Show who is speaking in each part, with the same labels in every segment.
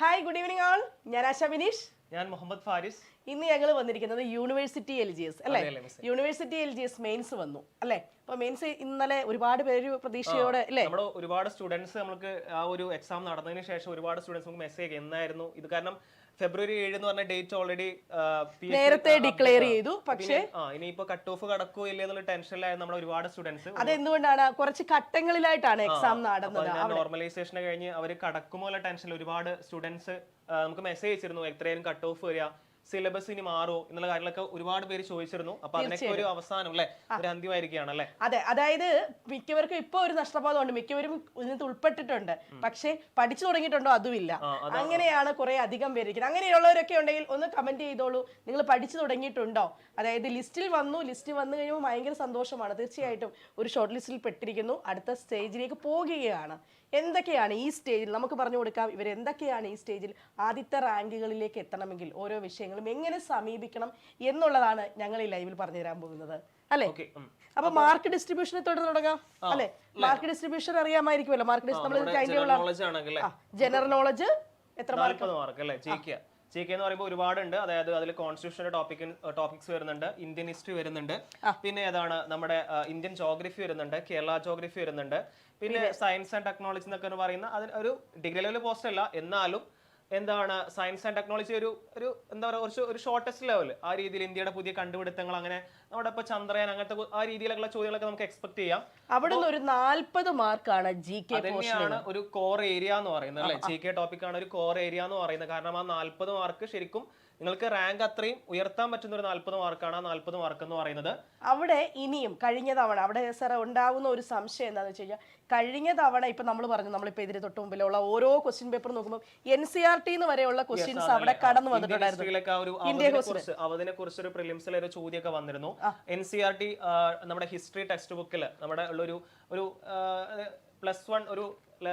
Speaker 1: Hi good evening ആൾ ഞാൻ ആശ വിനീഷ്.
Speaker 2: ഞാൻ മുഹമ്മദ് ഫാരിസ്.
Speaker 1: ഇന്ന് ഞങ്ങൾ വന്നിരിക്കുന്നത് യൂണിവേഴ്സിറ്റി എൽ ജി എസ് അല്ലേ. University L G S mains വന്നു അല്ലേ? അപ്പൊ മെയിൻസ് ഇന്നലെ ഒരുപാട് പേര് പ്രതീക്ഷയോടെ അല്ലേ?
Speaker 2: നമ്മുടെ ഒരുപാട് സ്റ്റുഡൻസ് നമ്മൾക്ക് ആ ഒരു എക്സാം നടന്നതിന് ശേഷം ഒരുപാട് സ്റ്റുഡൻസ് നമുക്ക് മെസ്സേജ് എന്നായിരുന്നു ഇത് കാരണം ഫെബ്രുവരി ഏഴ് എന്ന് പറഞ്ഞ ഡേറ്റ് ഓൾറെഡി
Speaker 1: നേരത്തെ ഡിക്ലെയർ ചെയ്തു, പക്ഷേ-
Speaker 2: ഇനിയിപ്പോ കട്ട് ഓഫ് കടക്കോ ഇല്ലേ എന്നുള്ള ടെൻഷനിലായിരുന്നു നമ്മൾ ഒരുപാട് സ്റ്റുഡൻസ്
Speaker 1: അതെന്തുകൊണ്ടാണ് കുറച്ച് ഘട്ടങ്ങളിലായിട്ടാണ് എക്സാം നടന്നത്.
Speaker 2: നോർമലൈസേഷൻ കഴിഞ്ഞ് അവർ കടക്കുമോ ടെൻഷൻ ടെൻഷനിൽ ഒരുപാട് സ്റ്റുഡൻസ് നമുക്ക് മെസ്സേജ് അയച്ചിരുന്നു എത്രയും കട്ട് ഓഫ് വരിക. സിലബസ് ഇനി മാറുമോ എന്നുള്ള കാര്യങ്ങളൊക്കെ ഒരുപാട് പേര് ചോദിച്ചിരുന്നു. അപ്പൊ അതിനൊക്കെ ഒരു അവസാനം അല്ലെ? ഒരു അന്ത്യമായിരിക്കുകയാണ് അല്ലേ
Speaker 1: അതെ. അതായത് മിക്കവർക്കും ഇപ്പൊ ഒരു നഷ്ടബോധം ഉണ്ട് മിക്കവരും ഇതിനകത്ത് ഉൾപ്പെട്ടിട്ടുണ്ട്. പക്ഷേ പഠിച്ചു തുടങ്ങിയിട്ടുണ്ടോ അതുമില്ല. അങ്ങനെയാണ് കുറെ അധികം പേരിക്കുന്നത് അങ്ങനെയുള്ളവരൊക്കെ ഉണ്ടെങ്കിൽ ഒന്ന് കമന്റ് ചെയ്തോളൂ. നിങ്ങൾ പഠിച്ചു തുടങ്ങിയിട്ടുണ്ടോ? അതായത് ലിസ്റ്റിൽ വന്നു. ലിസ്റ്റ് വന്നു കഴിയുമ്പോൾ ഭയങ്കര സന്തോഷമാണ്. തീർച്ചയായിട്ടും ഒരു ഷോർട്ട് ലിസ്റ്റിൽ പെട്ടിരിക്കുന്നു. അടുത്ത സ്റ്റേജിലേക്ക് പോകുകയാണ്. എന്തൊക്കെയാണ് ഈ സ്റ്റേജിൽ നമുക്ക് പറഞ്ഞു കൊടുക്കാം. ഇവർ എന്തൊക്കെയാണ് ഈ സ്റ്റേജിൽ ആദ്യത്തെ റാങ്കുകളിലേക്ക് എത്തണമെങ്കിൽ ഓരോ വിഷയങ്ങളും എങ്ങനെ സമീപിക്കണം എന്നുള്ളതാണ് ഞങ്ങൾ ഈ ലൈവിൽ പറഞ്ഞു തരാൻ പോകുന്നത്. അല്ലെ? അപ്പൊ മാർക്ക് ഡിസ്ട്രിബ്യൂഷനെ തുടർന്ന് തുടങ്ങാം. അല്ലെ? മാർക്കറ്റ് ഡിസ്ട്രിബ്യൂഷൻ അറിയാമായിരിക്കുമല്ലോ. മാർക്കറ്റ് നമ്മൾ ജനറൽ നോളജ് എത്ര മാർക്ക്?
Speaker 2: മാർക്ക് അല്ലേ? ജയിക്കുക. ജയിക്കുക എന്ന് പറയുമ്പോൾ ഒരുപാടുണ്ട്. അതായത് അതിൽ കോൺസ്റ്റിറ്റ്യൂഷൻ ടോപ്പിക് ടോപ്പിക്സ് വരുന്നുണ്ട്. ഇന്ത്യൻ ഹിസ്റ്ററി വരുന്നുണ്ട്. പിന്നെ ഏതാണ് നമ്മുടെ ഇന്ത്യൻ ജോഗ്രഫി വരുന്നുണ്ട്. കേരള ജോഗ്രഫി വരുന്നുണ്ട്. പിന്നെ സയൻസ് ആൻഡ് ടെക്നോളജി എന്നൊക്കെ പറയുന്ന അതിന് ഒരു ഡിഗ്രി ലെവൽ പോസ്റ്റ് അല്ല. എന്നാലും എന്താണ് സയൻസ് ആൻഡ് ടെക്നോളജി ഒരു ഒരു എന്താ പറയുക കുറച്ച് ഒരു ഷോർട്ടസ്റ്റ് ലെവൽ ആ രീതിയിൽ ഇന്ത്യയുടെ പുതിയ കണ്ടുപിടുത്തങ്ങൾ അങ്ങനെ നമ്മുടെ ഇപ്പൊ ചന്ദ്രയാൻ അങ്ങനത്തെ ആ രീതിയിലുള്ള ചോദ്യങ്ങളൊക്കെ നമുക്ക് എക്സ്പെക്ട് ചെയ്യാം.
Speaker 1: അവിടുന്ന് ഒരു നാൽപ്പത് മാർക്കാണ് ജി കെ
Speaker 2: തന്നെയാണ് ഒരു കോർ ഏരിയ എന്ന് പറയുന്നത് അല്ലെ? ജി കെ ടോപ്പിക് ആണ് ഒരു കോർ ഏരിയ എന്ന് പറയുന്നത്. കാരണം ആ നാല്പത് മാർക്ക് ശരിക്കും നിങ്ങൾക്ക് റാങ്ക് അത്രയും ഉയർത്താൻ പറ്റുന്ന ഒരു നാല്പത് മാർക്കാണ് ആ നാല്പത് മാർക്ക് എന്ന് പറയുന്നത്
Speaker 1: അവിടെ ഇനിയും കഴിഞ്ഞ തവണ അവിടെ സർ ഉണ്ടാവുന്ന ഒരു സംശയം എന്താണെന്ന് വെച്ച് കഴിഞ്ഞാൽ കഴിഞ്ഞ തവണ ഇപ്പൊ നമ്മൾ പറഞ്ഞു നമ്മളിപ്പോ ഇതിന് തൊട്ട് മുമ്പിലുള്ള ഓരോ ക്വസ്റ്റ്യൻ പേപ്പർ നോക്കുമ്പോൾ എൻ സി ആർ ടി വരെയുള്ള ക്വസ്റ്റ്യൻസ് അവിടെ കടന്നു വന്നിട്ടുണ്ടായിരുന്നു.
Speaker 2: കുറിച്ച് ഒരു പ്രിലിംസിൽ ഒരു ചോദ്യമൊക്കെ വന്നിരുന്നു. എൻ സി ആർ ടി നമ്മുടെ ഹിസ്റ്ററി ടെക്സ്റ്റ് ബുക്കിൽ നമ്മുടെ ഉള്ളൊരു ഒരു പ്ലസ് വൺ ഒരു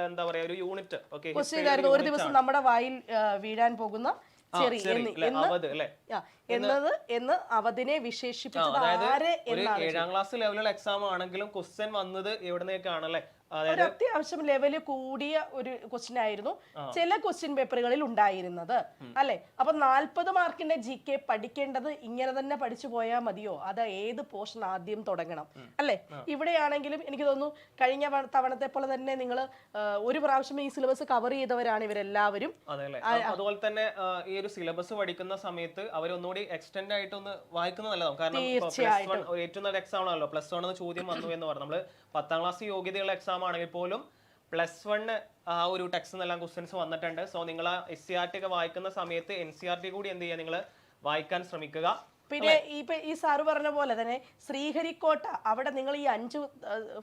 Speaker 2: എന്താ പറയാ ഒരു യൂണിറ്റ് ഓക്കെ
Speaker 1: ഒരു ദിവസം നമ്മുടെ വായിൽ വീഴാൻ പോകുന്ന ചെറി എന്നത് എന്ന് അവതിനെ വിശേഷിപ്പിച്ചത് ആരെ
Speaker 2: ഒരു ഏഴാം ക്ലാസ് ലെവലുള്ള എക്സാം ആണെങ്കിലും ക്വസ്റ്റ്യൻ വന്നത് എവിടുന്നേക്കാണല്ലേ
Speaker 1: ഒരു അത്യാവശ്യം ലെവൽ കൂടിയ ഒരു ക്വസ്റ്റ്യൻ ആയിരുന്നു ചില ക്വസ്റ്റ്യൻ പേപ്പറുകളിൽ ഉണ്ടായിരുന്നത്. അല്ലെ? അപ്പൊ നാൽപ്പത് മാർക്കിന്റെ ജി കെ പഠിക്കേണ്ടത് ഇങ്ങനെ തന്നെ പഠിച്ചു പോയാൽ മതിയോ? അത് ഏത് പോർഷൻ ആദ്യം തുടങ്ങണം? അല്ലെ? ഇവിടെയാണെങ്കിലും എനിക്ക് തോന്നുന്നു കഴിഞ്ഞ തവണത്തെ പോലെ തന്നെ നിങ്ങൾ ഒരു പ്രാവശ്യം ഈ സിലബസ് കവർ ചെയ്തവരാണ് ഇവരെല്ലാവരും.
Speaker 2: അതെ അതുപോലെ തന്നെ ഈ ഒരു സിലബസ് പഠിക്കുന്ന സമയത്ത് അവർ ഒന്നുകൂടി എക്സ്റ്റെൻഡ് ആയിട്ട് ഒന്ന് വായിക്കുന്നത് നല്ലതാണ് കാരണം പ്ലസ് വൺ ഏറ്റവും നല്ല എക്സാം ആണല്ലോ. പ്ലസ് വൺ ചോദ്യം വന്നു എന്ന് പറഞ്ഞു. നമ്മൾ പത്താം ക്ലാസ് യോഗ്യതയുള്ള എക്സാം ആണെങ്കിൽ പോലും പ്ലസ് വണ് ആ ഒരു ടെക്സ്റ്റ് എല്ലാം ക്വസ്റ്റ്യൻസ് വന്നിട്ടുണ്ട്. സോ നിങ്ങൾ ആ എസ് സി ആർ ടി ഒക്കെ വായിക്കുന്ന സമയത്ത് എൻ സി ആർ ടി കൂടി എന്ത് ചെയ്യുക? നിങ്ങൾ വായിക്കാൻ ശ്രമിക്കുക.
Speaker 1: പിന്നെ ഇപ്പൊ ഈ സാറ് പറഞ്ഞ പോലെ തന്നെ ശ്രീഹരിക്കോട്ട അവിടെ നിങ്ങൾ ഈ അഞ്ച്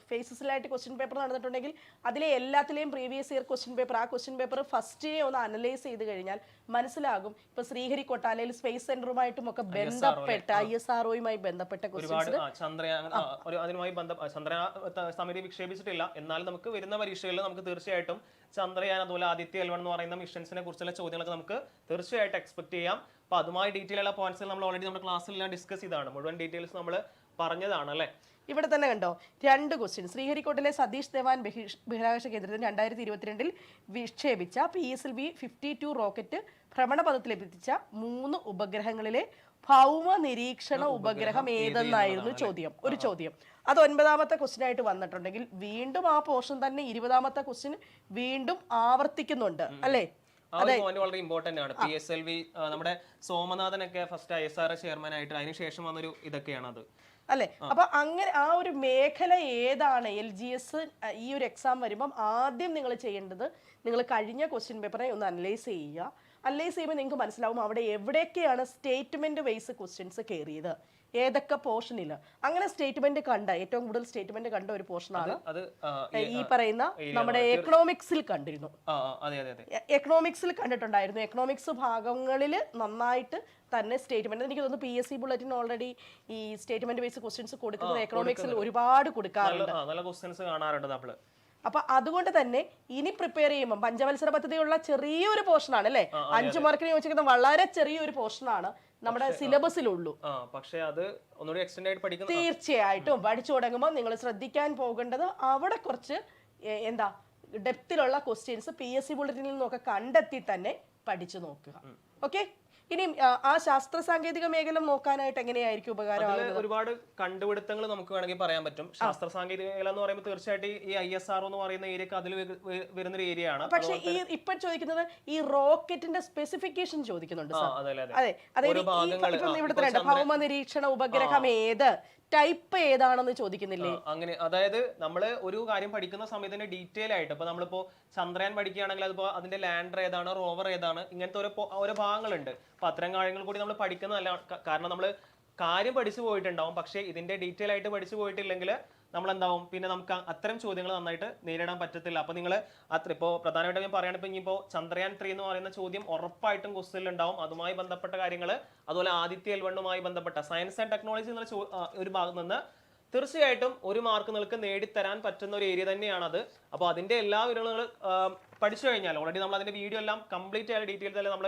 Speaker 1: ഫേസസിലായിട്ട് ക്വസ്റ്റ്യൻ പേപ്പർ നടന്നിട്ടുണ്ടെങ്കിൽ അതിലെ എല്ലാത്തിലെയും പ്രീവിയസ് ഇയർ ക്വസ്റ്റ്യൻ പേപ്പർ ആ ക്വസ്റ്റ്യൻ പേപ്പർ ഫസ്റ്റിനെ ഒന്ന് അനലൈസ് ചെയ്ത് കഴിഞ്ഞാൽ മനസ്സിലാകും. ഇപ്പൊ ശ്രീഹരിക്കോട്ട അല്ലെങ്കിൽ സ്പേസ് സെന്ററുമായിട്ടും ഒക്കെ ബന്ധപ്പെട്ട ഐ എസ് ആർഒയുമായി ബന്ധപ്പെട്ട
Speaker 2: സമിതി വിക്ഷേപിച്ചിട്ടില്ല. എന്നാലും നമുക്ക് വരുന്ന പരീക്ഷകളിൽ നമുക്ക് തീർച്ചയായിട്ടും ചന്ദ്രയാൻ അതുപോലെ ആദിത്യ എൽവൺ എന്ന് പറയുന്ന മിഷൻസിനെ കുറിച്ചുള്ള ചോദ്യങ്ങളൊക്കെ നമുക്ക് തീർച്ചയായിട്ടും എക്സ്പെക്ട് ചെയ്യാം. അപ്പൊ അതുമായി ഡീറ്റെയിൽ ഉള്ള പോയിന്റ്സ് നമ്മൾ ഓൾറെഡി നമ്മുടെ ക്ലാസ്സിലെല്ലാം ഡിസ്കസ് ചെയ്താണ് മുഴുവൻ ഡീറ്റെയിൽസ് നമ്മൾ പറഞ്ഞതാണ് അല്ലേ?
Speaker 1: ഇവിടെ തന്നെ കണ്ടോ? രണ്ട് ക്വസ്റ്റ്യൻ ശ്രീഹരിക്കോട്ടിലെ സതീഷ് ധവാൻ ബഹിരാകാശ കേന്ദ്രത്തിൽ രണ്ടായിരത്തി ഇരുപത്തിരണ്ടിൽ വിക്ഷേപിച്ച P S L V fifty two rocket ഭ്രമണപഥത്തിലെത്തിച്ച മൂന്ന് ഉപഗ്രഹങ്ങളിലെ ഭൗമ നിരീക്ഷണ ഉപഗ്രഹം ഏതെന്നായിരുന്നു ചോദ്യം. ഒരു ചോദ്യം. അത് ഒൻപതാമത്തെ ക്വസ്റ്റ്യൻ ആയിട്ട് വന്നിട്ടുണ്ടെങ്കിൽ വീണ്ടും ആ പോർഷൻ തന്നെ ഇരുപതാമത്തെ ക്വസ്റ്റ്യൻ വീണ്ടും ആവർത്തിക്കുന്നുണ്ട് അല്ലേ?
Speaker 2: വളരെ ഇമ്പോർട്ടന്റ് ആണ്. പി എസ് എൽ വി നമ്മുടെ സോമനാഥനൊക്കെ first I S R chairman ആയിട്ട് അതിനുശേഷം വന്നൊരു ഇതൊക്കെയാണ് അത്.
Speaker 1: അല്ലെ? അപ്പൊ അങ്ങനെ ആ ഒരു മേഖല ഏതാണ്? എൽ ജി എസ് ഈ ഒരു എക്സാം വരുമ്പം ആദ്യം നിങ്ങൾ ചെയ്യേണ്ടത് നിങ്ങൾ കഴിഞ്ഞ ക്വസ്റ്റ്യൻ പേപ്പറെ ഒന്ന് അനലൈസ് ചെയ്യുക. അനലൈസ് ചെയ്യുമ്പോൾ നിങ്ങൾക്ക് മനസ്സിലാവും അവിടെ എവിടെയൊക്കെയാണ് സ്റ്റേറ്റ്മെന്റ് വൈസ് ക്വസ്റ്റ്യൻസ് കയറിയത് ഏതൊക്കെ പോർഷനിൽ അങ്ങനെ സ്റ്റേറ്റ്മെന്റ് കണ്ട ഏറ്റവും കൂടുതൽ സ്റ്റേറ്റ്മെന്റ് കണ്ട ഒരു പോർഷനാണ്
Speaker 2: ഈ-
Speaker 1: പറയുന്ന നമ്മുടെ എക്കണോമിക്സിൽ കണ്ടിരുന്നു. എക്കണോമിക്സിൽ കണ്ടിട്ടുണ്ടായിരുന്നു. എക്കണോമിക്സ് ഭാഗങ്ങളിൽ നന്നായിട്ട് തന്നെ സ്റ്റേറ്റ്മെന്റ് എനിക്ക് തോന്നുന്നു P S C bulletin already ഈ സ്റ്റേറ്റ്മെന്റ് ബേസ് ക്വസ്റ്റ്യൻസ് കൊടുക്കുന്നത് എക്കണോമിക്സിൽ ഒരുപാട് കൊടുക്കാറുണ്ട്.
Speaker 2: നല്ല- ക്വസ്റ്റ്യൻസ് കാണാറുണ്ട് നമ്മൾ.
Speaker 1: അപ്പൊ അതുകൊണ്ട് തന്നെ ഇനി പ്രിപ്പയർ ചെയ്യുമ്പോൾ പഞ്ചവത്സര പദ്ധതിയുള്ള ചെറിയൊരു പോർഷനാണ് അല്ലേ? അഞ്ചു മാർക്കിന് ചോദിച്ചിരിക്കുന്ന വളരെ ചെറിയൊരു പോർഷനാണ് നമ്മുടെ സിലബസിലുള്ളൂ.
Speaker 2: പക്ഷെ അത് ഒന്നുകൂടി എക്സ്റ്റെൻഡ് ആയിട്ട്
Speaker 1: തീർച്ചയായിട്ടും പഠിച്ചു തുടങ്ങുമ്പോൾ നിങ്ങൾ ശ്രദ്ധിക്കാൻ പോകേണ്ടത് അവിടെ കുറച്ച് എന്താ ഡെപ്തിലുള്ള ക്വസ്റ്റ്യൻസ് പി എസ് സി ബുള്ളറ്റിനിൽ നിന്നൊക്കെ കണ്ടെത്തി തന്നെ പഠിച്ചു നോക്കുക. ഓക്കെ ഇനി ആ, ശാസ്ത്ര സാങ്കേതിക മേഖല നോക്കാനായിട്ട് എങ്ങനെയായിരിക്കും ഉപകാരം
Speaker 2: ഒരുപാട് കണ്ടുപിടുത്തങ്ങൾ നമുക്ക് വേണമെങ്കിൽ പറയാൻ പറ്റും. ശാസ്ത്ര സാങ്കേതിക മേഖല എന്ന് പറയുമ്പോൾ തീർച്ചയായിട്ടും ഈ ഐ എസ് ആർ എന്ന് പറയുന്ന ഏരിയ അതിൽ വരുന്ന ഒരു ഏരിയ ആണ്.
Speaker 1: പക്ഷേ ഈ ഇപ്പൊ ചോദിക്കുന്നത് ഈ റോക്കറ്റിന്റെ സ്പെസിഫിക്കേഷൻ ചോദിക്കുന്നുണ്ട്
Speaker 2: അതെ അതെ
Speaker 1: അതെ. അതായത് ഇവിടുത്തെ ഭൗമ നിരീക്ഷണ ഉപഗ്രഹം ഏത്? ടൈപ്പ് ഏതാണെന്ന് ചോദിക്കുന്നില്ലേ?
Speaker 2: അങ്ങനെ. അതായത് നമ്മൾ ഒരു കാര്യം പഠിക്കുന്ന സമയത്ത് തന്നെ ഡീറ്റെയിൽ ആയിട്ട് ഇപ്പൊ നമ്മളിപ്പോ ചന്ദ്രയാൻ പഠിക്കുകയാണെങ്കിൽ അതിപ്പോ അതിന്റെ ലാൻഡർ ഏതാണ് റോവർ ഏതാണ് ഇങ്ങനത്തെ ഓരോ ഓരോ ഭാഗങ്ങളുണ്ട്. അപ്പൊ അത്തരം കാര്യങ്ങൾ കൂടി നമ്മൾ പഠിക്കുന്നതല്ല കാരണം നമ്മൾ കാര്യം പഠിച്ചു പോയിട്ടുണ്ടാവും. പക്ഷേ ഇതിന്റെ ഡീറ്റെയിൽ ആയിട്ട് പഠിച്ചു പോയിട്ടില്ലെങ്കിൽ നമ്മൾ എന്താവും പിന്നെ നമുക്ക് അത്തരം ചോദ്യങ്ങൾ നന്നായിട്ട് നേരിടാൻ പറ്റത്തില്ല. അപ്പൊ നിങ്ങൾ അത്ര ഇപ്പോൾ പ്രധാനമായിട്ടും ഞാൻ പറയുകയാണെങ്കിൽ ഇനിയിപ്പോൾ ചന്ദ്രയാൻ ത്രീ എന്ന് പറയുന്ന ചോദ്യം ഉറപ്പായിട്ടും ക്വസ്റ്റിൽ ഉണ്ടാവും. അതുമായി ബന്ധപ്പെട്ട കാര്യങ്ങൾ അതുപോലെ ആദിത്യ എൽവണ്ണുമായി ബന്ധപ്പെട്ട സയൻസ് ആൻഡ് ടെക്നോളജി എന്നുള്ള ചോ- ഒരു ഭാഗത്ത് നിന്ന് തീർച്ചയായിട്ടും ഒരു മാർക്ക് നിങ്ങൾക്ക് നേടിത്തരാൻ പറ്റുന്ന ഒരു ഏരിയ തന്നെയാണത്. അപ്പോൾ അതിന്റെ എല്ലാ വിവരങ്ങളും പഠിച്ചു കഴിഞ്ഞാൽ ഓൾറെഡി നമ്മൾ അതിന്റെ വീഡിയോ എല്ലാം കംപ്ലീറ്റ് ആയ ഡീറ്റെയിൽസ് എല്ലാം നമ്മൾ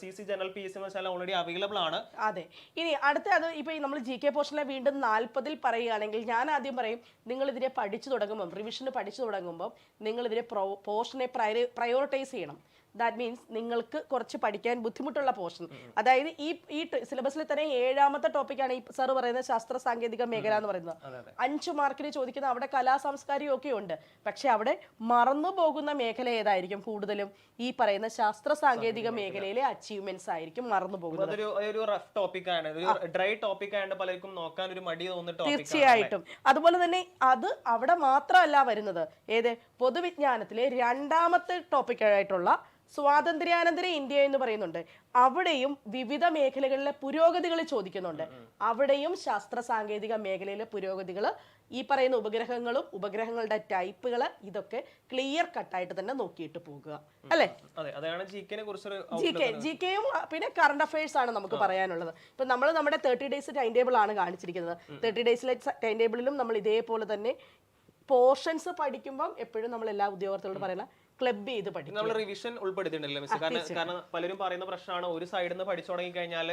Speaker 2: C C general P S M വെച്ചാൽ ഓൾറെഡി അവൈലബിൾ ആണ്.
Speaker 1: അതെ. ഇനി അടുത്ത അത് ഇപ്പൊ നമ്മൾ ജി കെ പോർഷനെ വീണ്ടും നാൽപ്പതിൽ പറയുകയാണെങ്കിൽ ഞാൻ ആദ്യം പറയും നിങ്ങൾ ഇതിനെ പഠിച്ചു തുടങ്ങുമ്പം റിവിഷന് പഠിച്ചു തുടങ്ങുമ്പോൾ നിങ്ങൾ ഇതിനെ പോർഷനെ പ്രയോറിറ്റൈസ് ചെയ്യണം. ദാറ്റ് മീൻസ് നിങ്ങൾക്ക് കുറച്ച് പഠിക്കാൻ ബുദ്ധിമുട്ടുള്ള പോർഷൻ അതായത് ഈ ഈ സിലബസിൽ തന്നെ ഏഴാമത്തെ ടോപ്പിക്കാണ് ഈ സാർ പറയുന്ന ശാസ്ത്ര സാങ്കേതിക മേഖല എന്ന് പറയുന്നത്. അഞ്ച് മാർക്കിന് ചോദിക്കുന്ന അവിടെ കലാ സാംസ്കാരികം ഒക്കെ ഉണ്ട്. പക്ഷെ അവിടെ മറന്നു പോകുന്ന മേഖല ഏതായിരിക്കും കൂടുതലും ഈ പറയുന്ന ശാസ്ത്ര സാങ്കേതിക മേഖലയിലെ അച്ചീവ്മെന്റ്സ് ആയിരിക്കും മറന്നു പോകുന്നത്?
Speaker 2: ഒരു റഫ് ടോപ്പിക് ആണ്. ഡ്രൈ ടോപ്പിക് ആയതുകൊണ്ട് പലർക്കും നോക്കാൻ ഒരു മടി ടോപ്പിക്
Speaker 1: തീർച്ചയായിട്ടും. അതുപോലെ തന്നെ അത് അവിടെ മാത്രമല്ല വരുന്നത്. ഏത്? പൊതുവിജ്ഞാനത്തിലെ രണ്ടാമത്തെ ടോപ്പിക്കായിട്ടുള്ള സ്വാതന്ത്ര്യാനന്തര ഇന്ത്യ എന്ന് പറയുന്നുണ്ട്. അവിടെയും വിവിധ മേഖലകളിലെ പുരോഗതികൾ ചോദിക്കുന്നുണ്ട്. അവിടെയും ശാസ്ത്ര സാങ്കേതിക മേഖലയിലെ പുരോഗതികൾ ഈ പറയുന്ന ഉപഗ്രഹങ്ങളും ഉപഗ്രഹങ്ങളുടെ ടൈപ്പുകൾ ഇതൊക്കെ ക്ലിയർ കട്ടായിട്ട് തന്നെ നോക്കിയിട്ട് പോകുക. അല്ലെ?
Speaker 2: ജി
Speaker 1: കെ ജി കെയും പിന്നെ കറണ്ട് അഫയേഴ്സ് ആണ് നമുക്ക് പറയാനുള്ളത്. ഇപ്പൊ നമ്മൾ നമ്മുടെ തേർട്ടി ഡേയ്സ് ടൈം ടേബിൾ ആണ് കാണിച്ചിരിക്കുന്നത്. തേർട്ടി ഡേയ്സിലെ ടൈം ടേബിളിലും നമ്മൾ ഇതേപോലെ തന്നെ പോർഷൻസ് പഠിക്കുമ്പം എപ്പോഴും നമ്മൾ എല്ലാ ഉദ്യോഗസ്ഥരോട് പറയുന്ന ക്ലബ് ചെയ്ത് പഠിക്കും.
Speaker 2: നമ്മൾ റിവിഷൻ ഉൾപ്പെടുത്തിയിട്ടുണ്ടല്ലോ മിസ് കാരണം കാരണം പലരും പറയുന്ന പ്രശ്നമാണ്. ഒരു സൈഡിൽ നിന്ന് പഠിച്ചു തുടങ്ങി കഴിഞ്ഞാൽ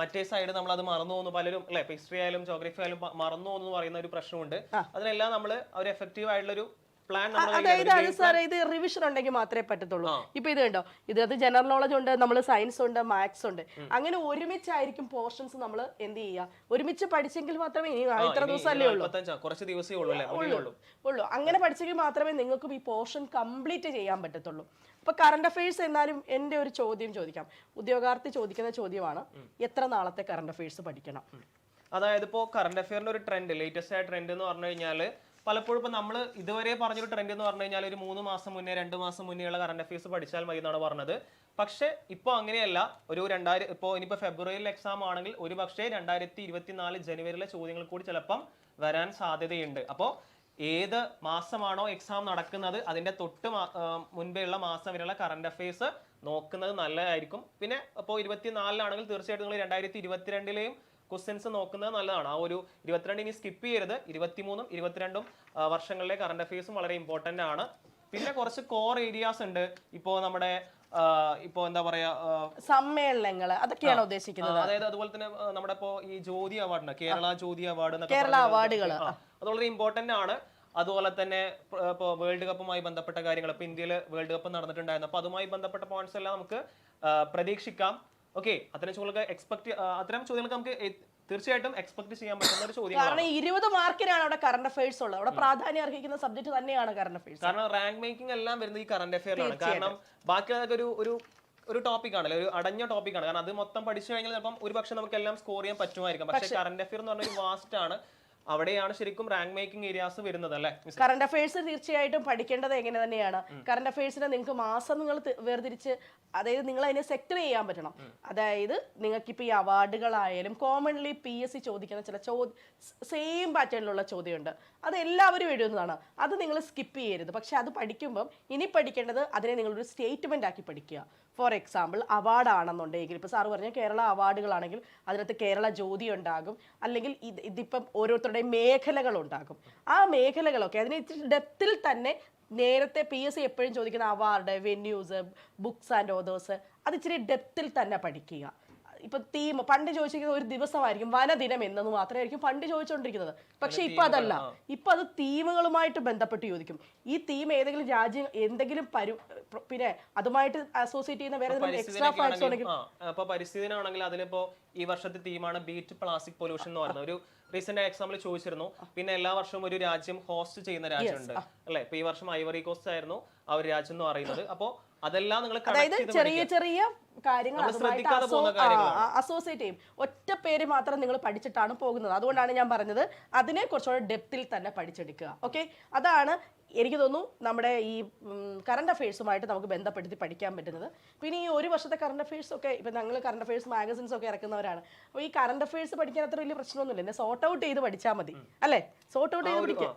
Speaker 2: മറ്റേ സൈഡ് നമ്മൾ അത് മറന്നു പോകുന്നു. പലരും അല്ലെ ഹിസ്റ്ററി ആയാലും ജോഗ്രഫി ആയാലും മറന്നു പോകുന്നു എന്ന് പറയുന്ന ഒരു പ്രശ്നമുണ്ട്. അതിനെല്ലാം നമ്മൾ ഒരു എഫക്റ്റീവ് ആയിട്ടുള്ള ഒരു പ്ലാൻ
Speaker 1: അതായത് അത് സാർ ഇത് റിവിഷൻ ഉണ്ടെങ്കിൽ മാത്രമേ പറ്റത്തുള്ളൂ. ഇപ്പൊ ഇത് കണ്ടോ? ഇതിനകത്ത് ജനറൽ നോളജ് ഉണ്ട് നമ്മൾ സയൻസ് ഉണ്ട് മാത്സ് ഉണ്ട്. അങ്ങനെ ഒരുമിച്ചായിരിക്കും പോർഷൻസ് നമ്മൾ എന്ത് ചെയ്യുക? ഒരുമിച്ച് പഠിച്ചെങ്കിൽ മാത്രമേ ഇനി ഇത്ര ദിവസമല്ലേ ഉള്ളൂ.
Speaker 2: കുറച്ച് ദിവസമേ ഉള്ളൂ അല്ലേ? ഉള്ളൂ
Speaker 1: ഉള്ളൂ. അങ്ങനെ പഠിച്ചെങ്കിൽ മാത്രമേ നിങ്ങൾക്കും ഈ പോർഷൻ കംപ്ലീറ്റ് ചെയ്യാൻ പറ്റത്തുള്ളൂ. അപ്പൊ കറണ്ട് അഫയേഴ്സ് എന്നാലും എന്റെ ഒരു ചോദ്യം ചോദിക്കാം. ഉദ്യോഗാർത്ഥി ചോദിക്കുന്ന ചോദ്യമാണ് എത്ര നാളത്തെ കറണ്ട് അഫയേഴ്സ് പഠിക്കണം?
Speaker 2: അതായത് ഇപ്പോ കറണ്ട് അഫയറിന്റെ ഒരു ട്രെൻഡ് ലേറ്റസ്റ്റ് ആയ ട്രെൻഡ് എന്ന് പറഞ്ഞു കഴിഞ്ഞാൽ പലപ്പോഴും ഇപ്പൊ നമ്മൾ ഇതുവരെ പറഞ്ഞൊരു ട്രെൻഡ് എന്ന് പറഞ്ഞു കഴിഞ്ഞാൽ ഒരു മൂന്ന് മാസം മുന്നേ രണ്ട് മാസം മുന്നേയുള്ള കറണ്ട് അഫയേഴ്സ് പഠിച്ചാൽ മതി എന്നാണ് പറഞ്ഞത്. പക്ഷേ ഇപ്പോൾ അങ്ങനെയല്ല. ഒരു രണ്ടായിരം ഇപ്പോൾ ഇനിയിപ്പോൾ ഫെബ്രുവരിയിൽ എക്സാം ആണെങ്കിൽ ഒരു പക്ഷേ രണ്ടായിരത്തി ഇരുപത്തിനാല് ജനുവരിയിലെ ചോദ്യങ്ങൾ കൂടി ചിലപ്പം വരാൻ സാധ്യതയുണ്ട്. അപ്പോൾ ഏത് മാസമാണോ എക്സാം നടക്കുന്നത് അതിന്റെ തൊട്ട് മുൻപേ ഉള്ള മാസം വരെയുള്ള കറണ്ട് അഫയേഴ്സ് നോക്കുന്നത് നല്ലതായിരിക്കും. പിന്നെ അപ്പോൾ ഇരുപത്തിനാലിലാണെങ്കിൽ തീർച്ചയായിട്ടും നിങ്ങൾ രണ്ടായിരത്തി ഇരുപത്തിരണ്ടിലെയും ക്വസ്റ്റ്യൻസ് നോക്കുന്നത് നല്ലതാണ്. ആ ഒരു ഇരുപത്തിരണ്ട് ഇനി സ്കിപ്പ് ചെയ്യരുത്. ഇരുപത്തിമൂന്നും ഇരുപത്തിരണ്ടും വർഷങ്ങളിലെ കറണ്ട് അഫയേഴ്സും വളരെ ഇമ്പോർട്ടന്റ് ആണ്. പിന്നെ കുറച്ച് കോർ ഏരിയാസ് ഉണ്ട്. ഇപ്പോൾ നമ്മുടെ ഇപ്പോ എന്താ പറയാ
Speaker 1: സമ്മേളനങ്ങൾ അതൊക്കെയാണ് ഉദ്ദേശിക്കുന്നത്?
Speaker 2: അതായത് അതുപോലെ തന്നെ നമ്മുടെ ഇപ്പോ ഈ ജ്യോതി അവാർഡ് കേരള ജ്യോതി അവാർഡ്
Speaker 1: കേരള
Speaker 2: അവാർഡുകൾ അത് വളരെ ഇമ്പോർട്ടന്റ് ആണ്. അതുപോലെ തന്നെ ഇപ്പോൾ വേൾഡ് കപ്പുമായി ബന്ധപ്പെട്ട കാര്യങ്ങൾ ഇപ്പോൾ ഇന്ത്യയിൽ വേൾഡ് കപ്പ് നടന്നിട്ടുണ്ടായിരുന്നു. അപ്പോൾ അതുമായി ബന്ധപ്പെട്ട പോയിന്റ്സ് എല്ലാം നമുക്ക് പ്രതീക്ഷിക്കാം. ഓക്കെ അത്തരം ചോദ്യങ്ങൾക്ക് എക്സ്പെക്ട് അത്തരം ചോദ്യങ്ങൾക്ക് നമുക്ക് തീർച്ചയായിട്ടും എക്സ്പെക്ട് ചെയ്യാൻ പറ്റുന്ന ഒരു ചോദ്യം
Speaker 1: കാരണം ഇരുപത് മാർക്കിനാണ് അവിടെ കറണ്ട് അഫയേഴ്സ് ഉള്ളത്. അവിടെ പ്രാധാന്യം അർഹിക്കുന്ന സബ്ജക്ട് തന്നെയാണ് കറണ്ട് അഫയേഴ്സ്
Speaker 2: കാരണം റാങ്ക് മേക്കിംഗ് എല്ലാം വരുന്നത് ഈ കറണ്ട് അഫയറിലാണ് കാരണം ബാക്കി അതൊക്കെ ഒരു ഒരു ഒരു ടോപ്പിക് ആണല്ലോ ഒരു അടഞ്ഞ ടോപ്പിക് ആണ്. കാരണം അത് മൊത്തം പഠിച്ചു കഴിഞ്ഞാൽ ചിലപ്പം ഒരു പക്ഷെ നമുക്ക് എല്ലാം സ്കോർ ചെയ്യാൻ പറ്റുമായിരിക്കും. പക്ഷേ കറണ്ട് അഫയർ എന്ന് പറഞ്ഞ ഒരു വാസ്റ്റ് ആണ്. അവിടെയാണ് ശരിക്കും റാങ്ക് മേക്കിംഗ് ഏരിയാസ് വരുന്നത് അല്ലേ?
Speaker 1: കറണ്ട് അഫയേഴ്സ് തീർച്ചയായിട്ടും പഠിക്കേണ്ടത് എങ്ങനെ തന്നെയാണ്? കറണ്ട് അഫയേഴ്സിനെ നിങ്ങൾക്ക് മാസം നിങ്ങൾ വേർതിരിച്ച് അതായത് നിങ്ങൾ അതിനെ സെക്ടർ ചെയ്യാൻ പറ്റണം. അതായത് നിങ്ങൾക്ക് ഇപ്പോൾ ഈ അവാർഡുകളായാലും കോമൺലി പി എസ് സി ചോദിക്കുന്ന ചില ചോദ്യ സെയിം പാറ്റേണിലുള്ള ചോദ്യമുണ്ട്. അത് എല്ലാവരും എഴുതുന്നതാണ്. അത് നിങ്ങൾ സ്കിപ്പ് ചെയ്യരുത്. പക്ഷെ അത് പഠിക്കുമ്പം ഇനി പഠിക്കേണ്ടത് അതിനെ നിങ്ങളൊരു സ്റ്റേറ്റ്മെന്റ് ആക്കി പഠിക്കുക. ഫോർ എക്സാമ്പിൾ അവാർഡാണെന്നുണ്ടെങ്കിൽ ഇപ്പോൾ സാറ് പറഞ്ഞ കേരള അവാർഡുകളാണെങ്കിൽ അതിനകത്ത് കേരള ജ്യോതി ഉണ്ടാകും. അല്ലെങ്കിൽ ഇത് ഇതിപ്പം ഓരോരുത്തരുടെയും മേഖലകൾ ഉണ്ടാകും. ആ മേഖലകളൊക്കെ അതിന് ഇത്തിരി ഡെപ്തിൽ തന്നെ നേരത്തെ പി എസ് സി എപ്പോഴും ചോദിക്കുന്ന award venues books and authors അത് ഇച്ചിരി ഡെപ്തിൽ തന്നെ പഠിക്കുക. ഇപ്പൊ തീം പണ്ട് ചോദിച്ചിരിക്കുന്ന ഒരു ദിവസമായിരിക്കും വനദിനം എന്നത് മാത്രമായിരിക്കും പണ്ട് ചോദിച്ചുകൊണ്ടിരിക്കുന്നത് പക്ഷെ ഇപ്പൊ അതല്ല. ഇപ്പൊ അത് തീമുകളുമായിട്ട് ബന്ധപ്പെട്ട് ചോദിക്കും. ഈ തീം ഏതെങ്കിലും രാജ്യം എന്തെങ്കിലും പരു പിന്നെ അതുമായിട്ട് അസോസിയേറ്റ് ചെയ്യുന്ന വേറെ എക്സ്ട്രാ ഫാക്ട്സ് ഉണ്ടെങ്കിൽ
Speaker 2: അപ്പൊ പരിസ്ഥിതിനാണെങ്കിൽ അതിലിപ്പോ ഈ വർഷത്തെ തീമാണ് ബീറ്റ് പ്ലാസ്റ്റിക് പൊല്യൂഷൻ എന്ന് പറയുന്നത്. ഒരു റീസെന്റ് എക്സാമ്പിൾ ചോദിച്ചിരുന്നു. പിന്നെ എല്ലാ വർഷവും ഒരു രാജ്യം ഹോസ്റ്റ് ചെയ്യുന്ന രാജ്യമുണ്ട്. അല്ലെ? ഇപ്പൊ ഈ വർഷം ഐവറി കോസ്റ്റ് ആയിരുന്നു ആ ഒരു രാജ്യം എന്ന് പറയുന്നത്. അപ്പോ അതെല്ലാം നിങ്ങൾ
Speaker 1: അതായത് ചെറിയ ചെറിയ കാര്യങ്ങൾ അതുമായിട്ട്. അസോസിയേറ്റ് ചെയ്യും. ഒറ്റ പേര് മാത്രം നിങ്ങൾ പഠിച്ചിട്ടാണ് പോകുന്നത്. അതുകൊണ്ടാണ് ഞാൻ പറഞ്ഞത് അതിനെ കുറച്ചുകൂടെ ഡെപ്തിൽ തന്നെ പഠിച്ചെടുക്കുക. ഓക്കെ അതാണ് എനിക്ക് തോന്നുന്നു നമ്മുടെ ഈ കറണ്ട് അഫയേഴ്സുമായിട്ട് നമുക്ക് ബന്ധപ്പെടുത്തി പഠിക്കാൻ പറ്റുന്നത്. പിന്നെ ഈ ഒരു വർഷത്തെ കറണ്ട് അഫയേഴ്സ് ഒക്കെ ഇപ്പം ഞങ്ങൾ കറണ്ട് അഫയേഴ്സ് മാഗസിൻസ് ഒക്കെ ഇറക്കുന്നവരാണ്. അപ്പോൾ ഈ കറണ്ട് അഫയേഴ്സ് പഠിക്കാൻ അത്ര വലിയ പ്രശ്നമൊന്നുമില്ല. എന്നെ സോർട്ട് ഔട്ട് ചെയ്ത് പഠിച്ചാൽ മതി. അല്ലേ? സോർട്ട് ഔട്ട് ചെയ്ത് പഠിക്കുക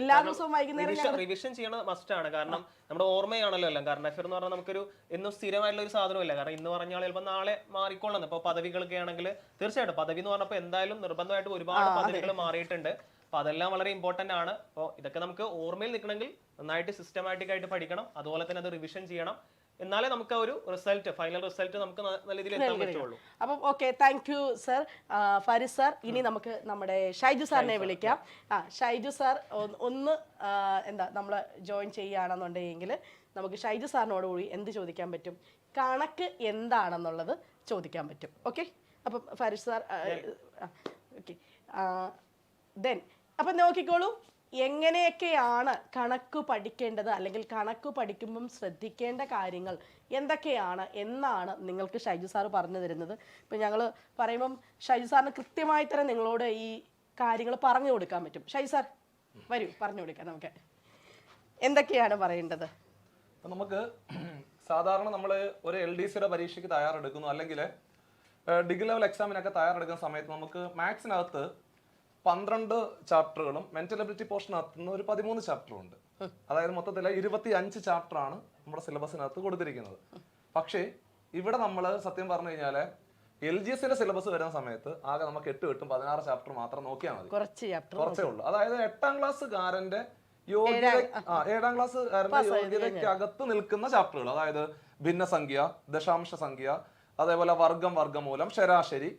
Speaker 1: എല്ലാ ദിവസവും വൈകുന്നേരം
Speaker 2: റിവിഷൻ ചെയ്യണത് മസ്റ്റ് ആണ്. കാരണം നമ്മുടെ ഓർമ്മയാണല്ലോ എല്ലാം. കാരണം അഫയർ എന്ന് പറഞ്ഞാൽ നമുക്കൊരു എന്നും സ്ഥിരമായിട്ടുള്ള ഒരു സാധനമല്ല കാരണം ഇന്ന് പറഞ്ഞാൽ ചിലപ്പോൾ നാളെ മാറിക്കൊള്ളണം ഇപ്പോൾ പദവികളൊക്കെ ആണെങ്കിൽ തീർച്ചയായിട്ടും പദവി എന്ന് പറഞ്ഞപ്പോൾ എന്തായാലും നിർബന്ധമായിട്ട് ഒരുപാട് പദവികൾ മാറിയിട്ടുണ്ട്. അപ്പൊ അതെല്ലാം വളരെ ഇമ്പോർട്ടന്റ് ആണ്. അപ്പോൾ ഇതൊക്കെ നമുക്ക് ഓർമ്മയിൽ നിൽക്കണമെങ്കിൽ നന്നായിട്ട് സിസ്റ്റമാറ്റിക് ആയിട്ട് പഠിക്കണം. അതുപോലെ തന്നെ അത് റിവിഷൻ ചെയ്യണം. എന്നാലേ നമുക്ക് ഒരു റിസൾട്ട് ഫൈനൽ റിസൾട്ട് നമുക്ക് നല്ല രീതിയിൽ എത്താൻ പറ്റുള്ളൂ.
Speaker 1: അപ്പം okay thank you sir Faris sir ഇനി നമുക്ക് നമ്മുടെ ഷൈജു സാറിനെ വിളിക്കാം. ആ ഷൈജു സാർ ഒന്ന് എന്താ നമ്മൾ ജോയിൻ ചെയ്യുകയാണെന്നുണ്ടെങ്കിൽ നമുക്ക് ഷൈജു സാറിനോട് കൂടി എന്ത് ചോദിക്കാൻ പറ്റും? കണക്ക് എന്താണെന്നുള്ളത് ചോദിക്കാൻ പറ്റും. ഓക്കെ അപ്പം ഫാരിസ് സാർ ഓക്കെ ദെൻ അപ്പം നോക്കിക്കോളൂ. എങ്ങനെയൊക്കെയാണ് കണക്ക് പഠിക്കേണ്ടത്? അല്ലെങ്കിൽ കണക്ക് പഠിക്കുമ്പം ശ്രദ്ധിക്കേണ്ട കാര്യങ്ങൾ എന്തൊക്കെയാണ് എന്നാണ് നിങ്ങൾക്ക് ഷൈജു സാറ് പറഞ്ഞു തരുന്നത്. ഇപ്പം ഞങ്ങൾ പറയുമ്പം ഷൈജു സാറിന് കൃത്യമായി തന്നെ നിങ്ങളോട് ഈ കാര്യങ്ങൾ പറഞ്ഞു കൊടുക്കാൻ പറ്റും. ഷൈജു സാർ വരൂ പറഞ്ഞു കൊടുക്കാം നമുക്ക്. എന്തൊക്കെയാണ് പറയേണ്ടത്?
Speaker 3: അപ്പൊ നമുക്ക് സാധാരണ നമ്മൾ ഒരു എൽ ഡി സിയുടെ പരീക്ഷയ്ക്ക് തയ്യാറെടുക്കുന്നു അല്ലെങ്കിൽ ഡിഗ്രി ലെവൽ എക്സാമിനൊക്കെ തയ്യാറെടുക്കുന്ന സമയത്ത് നമുക്ക് മാത്സിനകത്ത് പന്ത്രണ്ട് ചാപ്റ്ററുകളും മെന്റൽ എബിലിറ്റി പോർഷനകത്ത് നിന്ന് ഒരു പതിമൂന്ന് ചാപ്റ്ററും ഉണ്ട് അതായത് മൊത്തത്തിൽ ഇരുപത്തി അഞ്ച് ചാപ്റ്റർ ആണ് നമ്മുടെ സിലബസിനകത്ത് കൊടുത്തിരിക്കുന്നത്. പക്ഷേ ഇവിടെ നമ്മൾ സത്യം പറഞ്ഞു കഴിഞ്ഞാൽ എൽ ജി എസിന്റെ സിലബസ് വരുന്ന സമയത്ത് ആകെ നമുക്ക് എട്ട് കിട്ടും പതിനാറ് ചാപ്റ്റർ മാത്രം നോക്കിയാൽ മതി.
Speaker 1: കുറച്ചേ
Speaker 3: ഉള്ളൂ. അതായത് എട്ടാം ക്ലാസ്സുകാരന്റെ യോഗ്യത ആ ഏഴാം ക്ലാസ് യോഗ്യതയ്ക്ക് അകത്ത് നിൽക്കുന്ന ചാപ്റ്ററുകൾ അതായത് ഭിന്നസംഖ്യ ദശാംശ സംഖ്യ അതേപോലെ വർഗം വർഗമൂലം ശരാശരി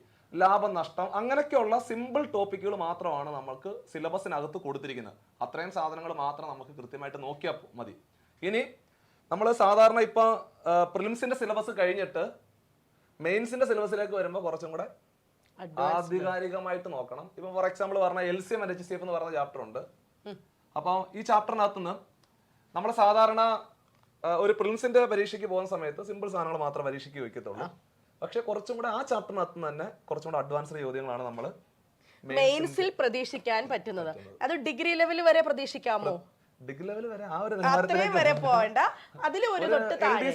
Speaker 3: ലാഭം നഷ്ടം അങ്ങനെയൊക്കെയുള്ള സിമ്പിൾ ടോപ്പിക്കുകൾ മാത്രമാണ് നമുക്ക് സിലബസിനകത്ത് കൊടുത്തിരിക്കുന്നത്. അത്രയും സാധനങ്ങൾ മാത്രം നമുക്ക് കൃത്യമായിട്ട് നോക്കിയാൽ മതി. ഇനി നമ്മൾ സാധാരണ ഇപ്പൊ പ്രിലിംസിന്റെ സിലബസ് കഴിഞ്ഞിട്ട് മെയിൻസിന്റെ സിലബസിലേക്ക് വരുമ്പോൾ കുറച്ചും കൂടെ ആധികാരികമായിട്ട് നോക്കണം. ഇപ്പൊ ഫോർ എക്സാമ്പിൾ പറഞ്ഞ L C M N H C F എന്ന് പറഞ്ഞ ചാപ്റ്റർ ഉണ്ട്. അപ്പോൾ ഈ ചാപ്റ്ററിനകത്തു നിന്ന് നമ്മൾ സാധാരണ ഒരു പ്രിലിംസിന്റെ പരീക്ഷയ്ക്ക് പോകുന്ന സമയത്ത് സിമ്പിൾ സാധനങ്ങൾ മാത്രം പരീക്ഷയ്ക്ക് വയ്ക്കത്തുള്ളൂ. പക്ഷെ കുറച്ചും കൂടെ ആ ചാപ്റ്ററിനകത്ത് നിന്ന് തന്നെ കുറച്ചും കൂടെ അഡ്വാൻസ്ഡ് ചോദ്യങ്ങളാണ് നമ്മൾ
Speaker 1: മെയിൻസിൽ പ്രതീക്ഷിക്കാൻ പറ്റുന്നത്. അത് ഡിഗ്രി ലെവൽ വരെ പ്രതീക്ഷിക്കാമോ?
Speaker 3: ഡിഗ്രി ലെവൽ വരെ ആ ഒരു
Speaker 1: അത്രയും വരെ പോകണ്ട. അതിൽ ഒരു തൊട്ട് താഴെ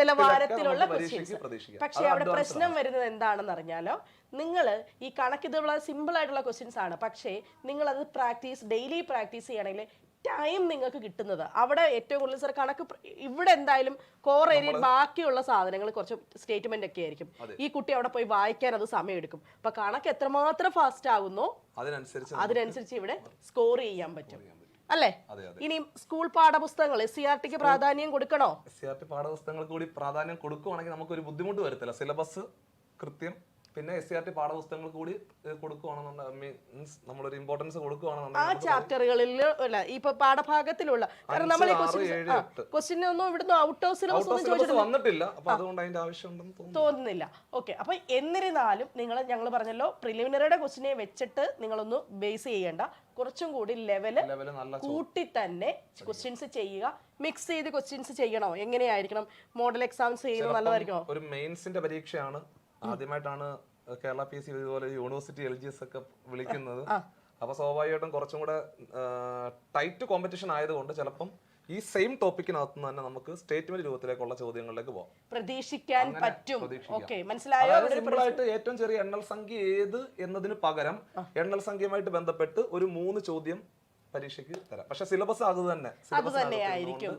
Speaker 1: നിലവാരത്തിലുള്ള
Speaker 3: പക്ഷെ
Speaker 1: ക്വസ്റ്റ്യൻസ് പക്ഷേ അവിടെ പ്രശ്നം വരുന്നത് എന്താണെന്ന് അറിഞ്ഞാലോ? നിങ്ങൾ ഈ കണക്ക് ഇത് സിമ്പിൾ ആയിട്ടുള്ള ക്വസ്റ്റ്യൻസ് ആണ്. പക്ഷേ നിങ്ങൾ അത് പ്രാക്ടീസ് ഡെയിലി പ്രാക്ടീസ് ചെയ്യണമെങ്കിൽ ടൈം നിങ്ങൾക്ക് കിട്ടുന്നത്. അവിടെ ഏറ്റവും കൂടുതൽ സാർ കണക്ക് ഇവിടെ എന്തായാലും കോർ ഏരിയ ബാക്കിയുള്ള സാധനങ്ങൾ കുറച്ച് സ്റ്റേറ്റ്മെന്റ് ഒക്കെ ആയിരിക്കും. ഈ കുട്ടി അവിടെ പോയി വായിക്കാൻ അത് സമയമെടുക്കും. അപ്പൊ കണക്ക് എത്രമാത്രം ഫാസ്റ്റ് ആകുന്നോ
Speaker 3: അതിനനുസരിച്ച്
Speaker 1: അതിനനുസരിച്ച് ഇവിടെ സ്കോർ ചെയ്യാൻ പറ്റും. അല്ലേ? ഇനി സ്കൂൾ പാഠപുസ്തകങ്ങൾ എസ് സി ആർ ടിക്ക് പ്രാധാന്യം കൊടുക്കണോ?
Speaker 3: എസ് സി ആർ ടി പാഠപുസ്തകങ്ങൾ കൂടി പ്രാധാന്യം കൊടുക്കുവാണെങ്കിൽ നമുക്ക് ഒരു ബുദ്ധിമുട്ട് വരത്തില്ല. സിലബസ് കൃത്യം പിന്നെ എസ് സി ആർ ടി പാഠപുസ്തകങ്ങൾ കൂടി ഏഹ്, കൊടുക്കുവാണെന്നുണ്ടെങ്കിൽ മീൻസ് നമ്മളൊരു ഇമ്പോർട്ടൻസ്
Speaker 1: ആ
Speaker 3: കൊടുക്കുവാണെന്നുണ്ടെങ്കിൽ
Speaker 1: ചാപ്റ്ററുകളിൽ അല്ല ഇപ്പൊ പാഠഭാഗത്തിലുള്ള കാരണം നമ്മൾ ഈ. ക്വസ്റ്റ്യൻ ഒന്നും ഇവിടുന്ന് ഔട്ട് ഓഫ് സിലബസ് ഒന്നും
Speaker 3: സിലബസ്
Speaker 1: ചോദിച്ചിട്ടില്ല.
Speaker 3: വന്നിട്ടില്ല. അപ്പൊ അതുകൊണ്ട് അതിന്റെ ആവശ്യമുണ്ടെന്ന് തോന്നുന്നു
Speaker 1: തോന്നുന്നില്ല. ഓക്കെ അപ്പൊ എന്നിരുന്നാലും നിങ്ങൾ ഞങ്ങൾ പറഞ്ഞല്ലോ പ്രിലിമിനറിയുടെ ക്വസ്റ്റിനെ വെച്ചിട്ട് നിങ്ങളൊന്ന് ബേസ് ചെയ്യേണ്ട. കുറച്ചും കൂടി
Speaker 3: ലെവൽ
Speaker 1: കൂട്ടി തന്നെ ക്വസ്റ്റ്യൻസ് ചെയ്യുക. മിക്സ് ചെയ്ത് ക്വസ്റ്റ്യൻസ് ചെയ്യണോ? എങ്ങനെയായിരിക്കണം? മോഡൽ എക്സാംസ് ചെയ്യുന്നത് നല്ലതായിരിക്കണോ?
Speaker 3: ഒരു മെയിൻസിന്റെ പരീക്ഷയാണ് ആദ്യമായിട്ടാണ് കേരള പി എസ് സി ഇതുപോലെ യൂണിവേഴ്സിറ്റി എൽ ജി എസ് ഒക്കെ വിളിക്കുന്നത്. അപ്പൊ സ്വാഭാവികമായിട്ടും കുറച്ചും കൂടെ ടൈറ്റ് കോമ്പറ്റീഷൻ ആയതുകൊണ്ട് ചിലപ്പം ഈ സെയിം ടോപ്പിക്കിനകത്ത് തന്നെ നമുക്ക് സ്റ്റേറ്റ്മെന്റ് രൂപത്തിലേക്കുള്ള ചോദ്യങ്ങളിലേക്ക് പോകാം
Speaker 1: പ്രതീക്ഷിക്കാൻ പറ്റും. മനസ്സിലായോ?
Speaker 3: സിമ്പിളായിട്ട് ഏറ്റവും ചെറിയ എണ്ണൽ സംഖ്യ ഏത് എന്നതിന് പകരം എണ്ണൽ സംഖ്യയുമായിട്ട് ബന്ധപ്പെട്ട് ഒരു മൂന്ന് ചോദ്യം പരീക്ഷയ്ക്ക് തരാം. പക്ഷെ സിലബസ് അത് തന്നെ.
Speaker 1: ആയിരിക്കും തന്നെയായിരിക്കും.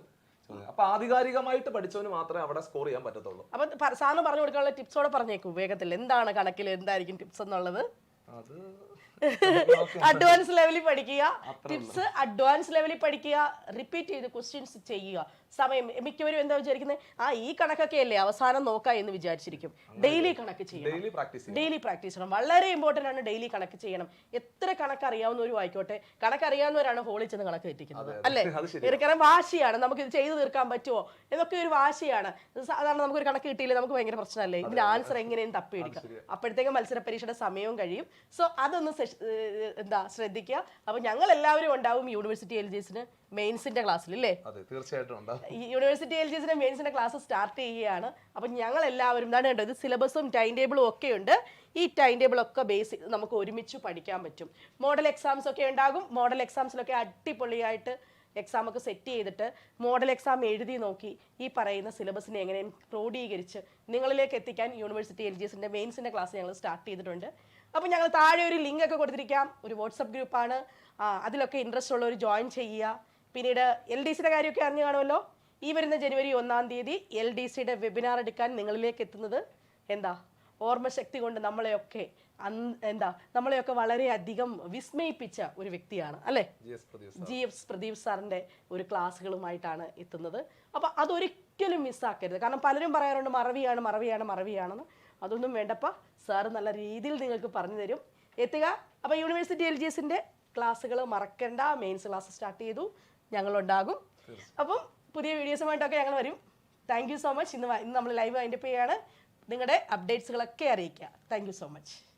Speaker 3: അപ്പൊ ആധികാരികമായിട്ട് പഠിച്ചവന് മാത്രമേ അവിടെ സ്കോർ ചെയ്യാൻ പറ്റത്തുള്ളൂ.
Speaker 1: അപ്പൊ സാറിന് പറഞ്ഞു കൊടുക്കാനുള്ള ടിപ്സോടെ പറഞ്ഞേക്കൂ വേഗത്തിൽ. എന്താണ് കണക്കിൽ എന്തായിരിക്കും ടിപ്സ് എന്നുള്ളത്?
Speaker 3: അത്
Speaker 1: അഡ്വാൻസ് ലെവലിൽ പഠിക്കുക. ടിപ്സ് അഡ്വാൻസ് ലെവലിൽ പഠിക്കുക. റിപ്പീറ്റ് ചെയ്ത് ക്വസ്റ്റ്യൻസ് ചെയ്യുക. സമയം മിക്കവരും എന്താ വിചാരിക്കുന്നത് ആ ഈ കണക്കൊക്കെ അല്ലേ അവസാനം നോക്കാം എന്ന് വിചാരിച്ചിരിക്കും. ഡെയിലി കണക്ക് ചെയ്യണം.
Speaker 3: ഡെയിലി പ്രാക്ടീസ്
Speaker 1: ചെയ്യണം. വളരെ ഇമ്പോർട്ടന്റ് ആണ് ഡെയിലി കണക്ക് ചെയ്യണം. എത്ര കണക്ക് അറിയാവുന്നവരും ആയിക്കോട്ടെ. കണക്ക് അറിയാവുന്നവരാണ് ഹോളിൽ ചെന്ന് കണക്ക് തെറ്റിക്കുന്നത് അല്ലേ? ഇരിക്കണം വാശിയാണ്. നമുക്ക് ഇത് ചെയ്തു തീർക്കാൻ പറ്റുമോ? എന്നൊക്കെ ഒരു വാശിയാണ്. സാധാരണ നമുക്കൊരു കണക്ക് കിട്ടിയില്ലേ? നമുക്ക് ഭയങ്കര പ്രശ്നമല്ലേ? ഇതിന്റെ ആൻസർ എങ്ങനെയും തപ്പിയെടുക്കാം. അപ്പോഴത്തേക്കും മത്സര പരീക്ഷയുടെ സമയവും കഴിയും. സോ അതൊന്ന് എന്താ ശ്രദ്ധിക്കുക. അപ്പൊ ഞങ്ങൾ എല്ലാവരും ഉണ്ടാവും യൂണിവേഴ്സിറ്റി എൽ ജി എസിന് മെയിൻസിന്റെ ക്ലാസ്സിൽ അല്ലേ
Speaker 3: അതെ തീർച്ചയായിട്ടും
Speaker 1: യൂണിവേഴ്സിറ്റി എൽ ജി എസിന്റെ മെയിൻസിന്റെ ക്ലാസ് സ്റ്റാർട്ട് ചെയ്യുകയാണ്. അപ്പം ഞങ്ങൾ എല്ലാവരും എന്താണ് ഇത് സിലബസും ടൈം ടേബിളും ഒക്കെ ഉണ്ട്. ഈ ടൈം ടേബിൾ ഒക്കെ ബേസ് ചെയ്ത് നമുക്ക് ഒരുമിച്ച് പഠിക്കാൻ പറ്റും. മോഡൽ എക്സാംസ് ഒക്കെ ഉണ്ടാകും. മോഡൽ എക്സാംസിലൊക്കെ അടിപൊളിയായിട്ട് എക്സാം ഒക്കെ സെറ്റ് ചെയ്തിട്ട് മോഡൽ എക്സാം എഴുതി നോക്കി ഈ പറയുന്ന സിലബസിനെ എങ്ങനെ ക്രോഡീകരിച്ച് നിങ്ങളിലേക്ക് എത്തിക്കാൻ യൂണിവേഴ്സിറ്റി എൽ ജി എസിന്റെ മെയിൻസിന്റെ ക്ലാസ് ഞങ്ങൾ സ്റ്റാർട്ട് ചെയ്തിട്ടുണ്ട്. അപ്പോൾ ഞങ്ങൾ താഴെ ഒരു ലിങ്ക് ഒക്കെ കൊടുത്തിരിക്കാം. ഒരു വാട്സപ്പ് ഗ്രൂപ്പാണ് അതിലൊക്കെ ഇൻട്രസ്റ്റ് ഉള്ളവർ ജോയിൻ ചെയ്യുക. പിന്നീട് എൽ ഡി സിയുടെ കാര്യമൊക്കെ അറിഞ്ഞു കാണുമല്ലോ. ഈ വരുന്ന ജനുവരി ഒന്നാം തീയതി എൽ ഡി സിയുടെ വെബിനാർ എടുക്കാൻ നിങ്ങളിലേക്ക് എത്തുന്നത് എന്താ? ഓർമ്മശക്തി കൊണ്ട് നമ്മളെയൊക്കെ എന്താ? നമ്മളെയൊക്കെ വളരെയധികം വിസ്മയിപ്പിച്ച ഒരു വ്യക്തിയാണ് അല്ലേ?
Speaker 3: G S Pradeep
Speaker 1: G F Pradeep സാറിന്റെ ഒരു ക്ലാസ്സുകളുമായിട്ടാണ് എത്തുന്നത്. അപ്പോൾ അതൊരിക്കലും മിസ്സാക്കരുത് കാരണം പലരും പറയാറുണ്ട് മറവിയാണ് മറവിയാണ് മറവിയാണെന്ന്. അതൊന്നും വേണ്ടപ്പ. സാറ് നല്ല രീതിയിൽ നിങ്ങൾക്ക് പറഞ്ഞു തരും. എത്തുക. അപ്പോൾ യൂണിവേഴ്സിറ്റി എൽ ജി എസിന്റെ ക്ലാസ്സുകൾ മറക്കണ്ട. മെയിൻസ് ക്ലാസ് സ്റ്റാർട്ട് ചെയ്തു. ഞങ്ങളുണ്ടാകും. അപ്പം പുതിയ വീഡിയോസുമായിട്ടൊക്കെ ഞങ്ങൾ വരും. താങ്ക് യു സോ മച്ച് ഇന്ന് ഇന്ന് നമ്മൾ ലൈവ് അതിന്റെ പേയാണ്. നിങ്ങളുടെ അപ്ഡേറ്റ്സുകളൊക്കെ അറിയിക്കുക. Thank you so much